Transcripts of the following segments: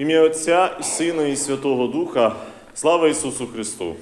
Ім'я Отця і Сина, і Святого Духа. Слава Ісусу Христу!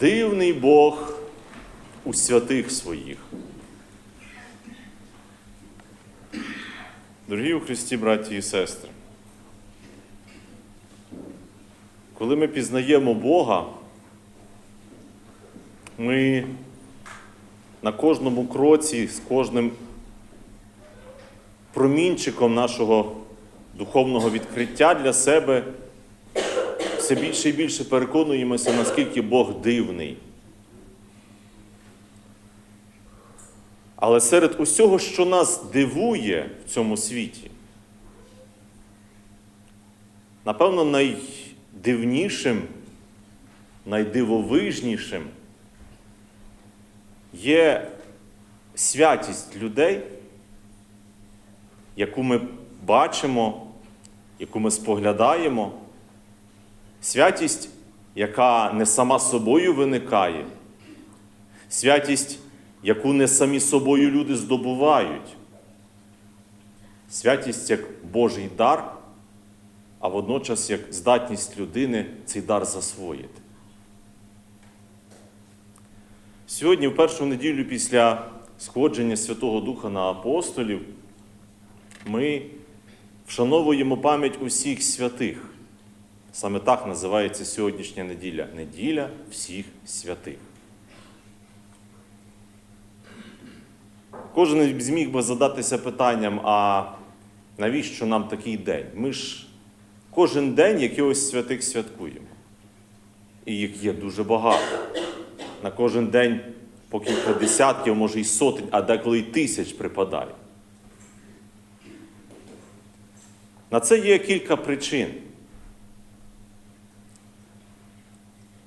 Дивний Бог у святих своїх. Дорогі у Христі, браті і сестри, коли ми пізнаємо Бога, ми на кожному кроці, з кожним промінчиком нашого духовного відкриття для себе все більше і більше переконуємося, наскільки Бог дивний. Але серед усього, що нас дивує в цьому світі, напевно, найдивнішим, найдивовижнішим є святість людей, яку ми бачимо, яку ми споглядаємо, святість, яка не сама собою виникає, святість, яку не самі собою люди здобувають, святість як Божий дар, а водночас як здатність людини цей дар засвоїти. Сьогодні, в першу неділю після сходження Святого Духа на апостолів, ми вшановуємо пам'ять усіх святих. Саме так називається сьогоднішня неділя неділя всіх святих. Кожен зміг би задатися питанням, а навіщо нам такий день? Ми ж кожен день якихось святих святкуємо. І їх є дуже багато. На кожен день по кілька десятків, може й сотень, а деколи й тисяч припадає. На це є кілька причин.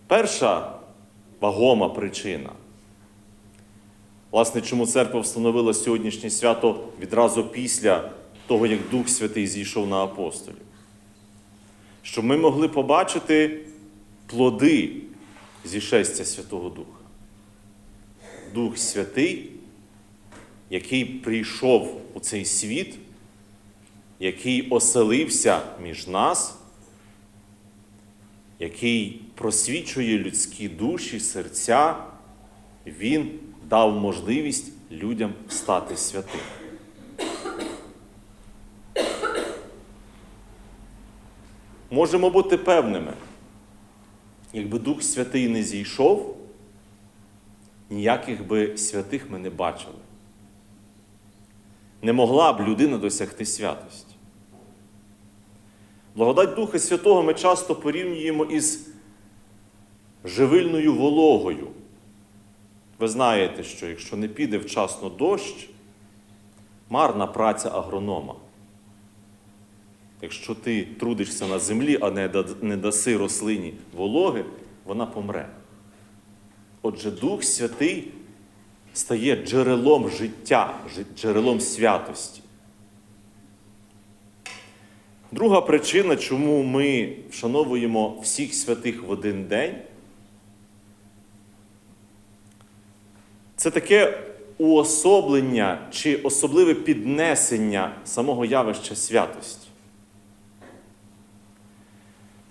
Перша вагома причина. Власне, чому церква встановила сьогоднішнє свято відразу після того, як Дух Святий зійшов на апостолів. Щоб ми могли побачити плоди зішестя Святого Духа. Дух Святий, який прийшов у цей світ, який оселився між нас, який просвічує людські душі, серця, Він дав можливість людям стати святим. Можемо бути певними, якби Дух Святий не зійшов, ніяких би святих ми не бачили. Не могла б людина досягти святості. Благодать Духа Святого ми часто порівнюємо із живильною вологою. Ви знаєте, що якщо не піде вчасно дощ, марна праця агронома. Якщо ти трудишся на землі, а не даси рослині вологи, вона помре. Отже, Дух Святий стає джерелом життя, джерелом святості. Друга причина, чому ми вшановуємо всіх святих в один день, це таке уособлення чи особливе піднесення самого явища святості.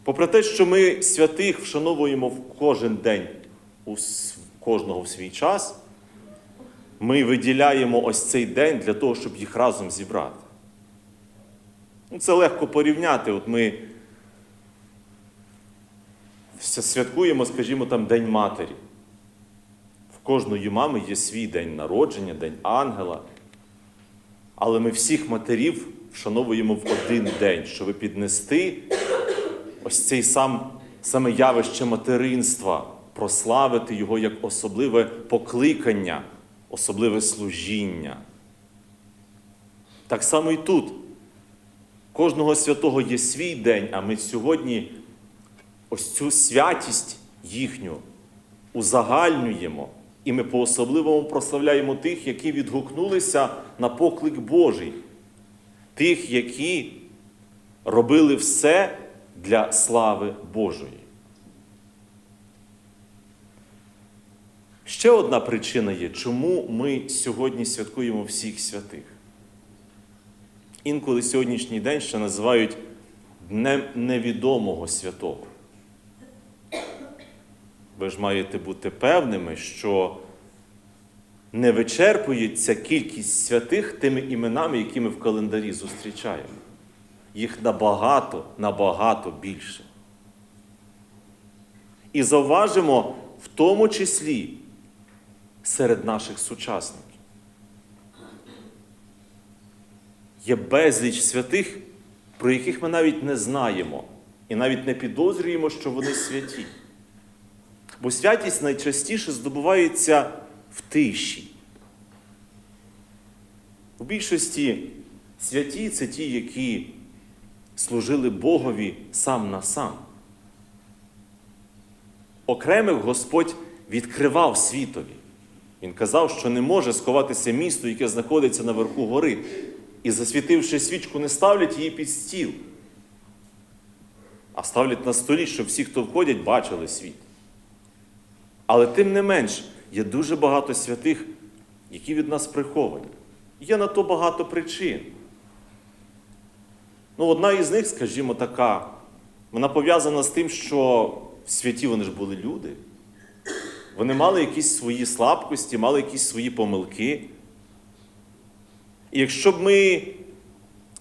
Попри те, що ми святих вшановуємо в кожен день у кожного в свій час, ми виділяємо ось цей день для того, щоб їх разом зібрати. Ну, Це легко порівняти. От ми святкуємо, скажімо, там День Матері. В кожної мами є свій день народження, День ангела. Але ми всіх матерів вшановуємо в один день, щоб піднести ось цей сам, саме явище материнства, прославити його як особливе покликання, особливе служіння. Так само і тут. Кожного святого є свій день, а ми сьогодні ось цю святість їхню узагальнюємо. І ми по-особливому прославляємо тих, які відгукнулися на поклик Божий, тих, які робили все для слави Божої. Ще одна причина є, чому ми сьогодні святкуємо всіх святих. Інколи сьогоднішній день ще називають Днем невідомого святого. Ви ж маєте бути певними, що не вичерпується кількість святих тими іменами, які ми в календарі зустрічаємо. Їх набагато, набагато більше. І зауважимо в тому числі серед наших сучасників. Є безліч святих, про яких ми навіть не знаємо і навіть не підозрюємо, що вони святі. Бо святість найчастіше здобувається в тиші. У більшості святі це ті, які служили Богові сам на сам. Окремих Господь відкривав світові. Він казав, що не може сховатися місто, яке знаходиться наверху гори, і, засвітивши свічку, не ставлять її під стіл, а ставлять на столі, щоб всі, хто входять, бачили світ. Але тим не менш, є дуже багато святих, які від нас приховані. Є на то багато причин. Ну, одна із них, скажімо, така, вона пов'язана з тим, що святі вони ж були люди. Вони мали якісь свої слабкості, мали якісь свої помилки. І якщо б ми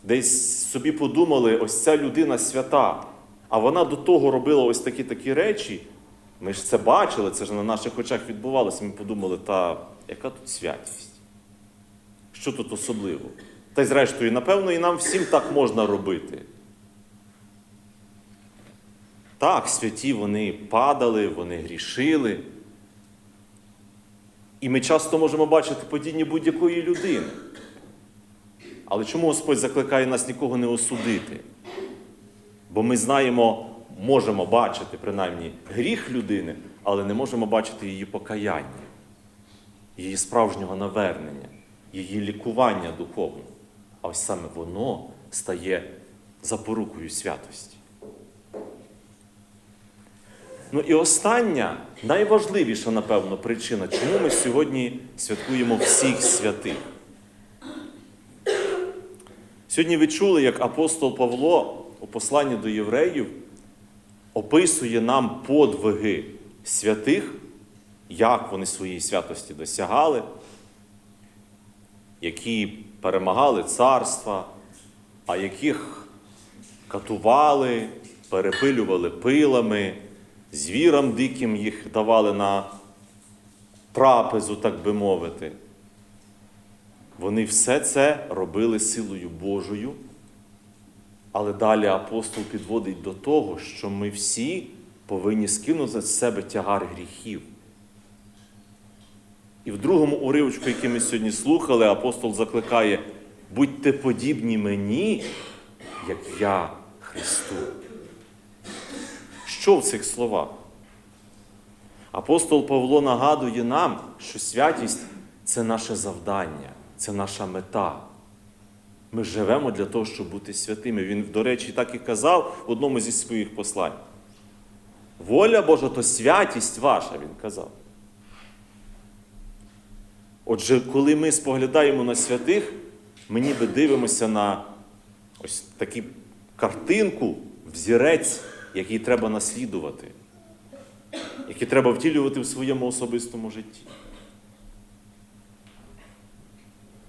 десь собі подумали, ось ця людина свята, а вона до того робила ось такі такі речі, ми ж це бачили, це ж на наших очах відбувалося. Ми подумали, та яка тут святість? Що тут особливо? Та й зрештою, напевно, і нам всім так можна робити. Так, святі вони падали, вони грішили. І ми часто можемо бачити падіння будь-якої людини. Але чому Господь закликає нас нікого не осудити? Бо ми знаємо, можемо бачити принаймні гріх людини, але не можемо бачити її покаяння, її справжнього навернення, її лікування духовне. А ось саме воно стає запорукою святості. Ну і остання, найважливіша, напевно, причина, чому ми сьогодні святкуємо всіх святих. Сьогодні ви чули, як апостол Павло у посланні до євреїв описує нам подвиги святих, як вони своєї святості досягали, які перемагали царства, а яких катували, перепилювали пилами, звірам диким їх давали на трапезу, так би мовити. Вони все це робили силою Божою. Але далі апостол підводить до того, що ми всі повинні скинути з себе тягар гріхів. І в другому уривочку, який ми сьогодні слухали, апостол закликає: будьте подібні мені, як я Христу. Що в цих словах? Апостол Павло нагадує нам, що святість це наше завдання, це наша мета. Ми живемо для того, щоб бути святими. Він, до речі, так і казав в одному зі своїх послань. Воля Божа то святість ваша, він казав. Отже, коли ми споглядаємо на святих, ми ніби дивимося на ось таку картинку, взірець, який треба наслідувати, який треба втілювати в своєму особистому житті.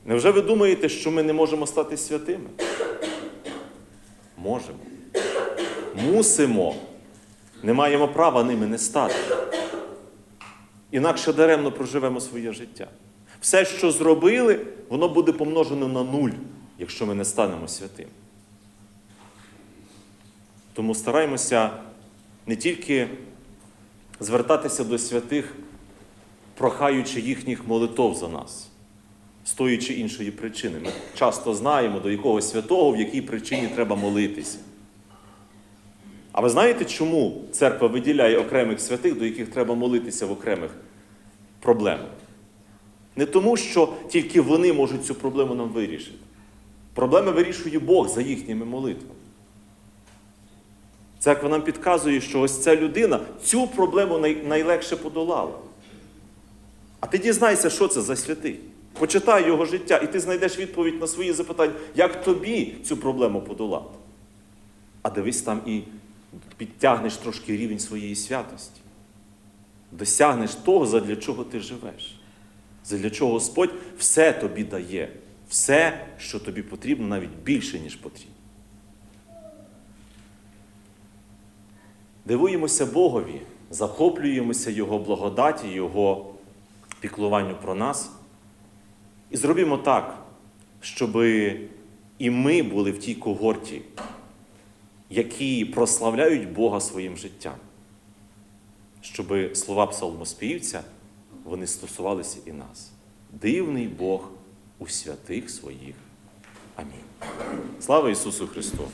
Невже ви думаєте, що ми не можемо стати святими? Можемо. Мусимо. Не маємо права ними не стати. Інакше даремно проживемо своє життя. Все, що зробили, воно буде помножено на нуль, якщо ми не станемо святим. Тому стараємося не тільки звертатися до святих, прохаючи їхніх молитов за нас, з тої чи іншої причини. Ми часто знаємо, до якого святого, в якій причині треба молитися. А ви знаєте, чому церква виділяє окремих святих, до яких треба молитися в окремих проблемах? Не тому, що тільки вони можуть цю проблему нам вирішити. Проблеми вирішує Бог за їхніми молитвами. Церква нам підказує, що ось ця людина цю проблему най- найлегше подолала. А ти дізнайся, що це за святий. Почитай його життя, і ти знайдеш відповідь на свої запитання, як тобі цю проблему подолати. А дивись там і підтягнеш трошки рівень своєї святості. Досягнеш того, задля чого ти живеш. Задля чого Господь все тобі дає, все, що тобі потрібно, навіть більше, ніж потрібно. Дивуємося Богові, захоплюємося Його благодаті, Його піклуванню про нас. І зробімо так, щоб і ми були в тій когорті, які прославляють Бога своїм життям. Щоб слова псалмоспівця вони стосувалися і нас. Дивний Бог у святих своїх. Амінь. Слава Ісусу Христу!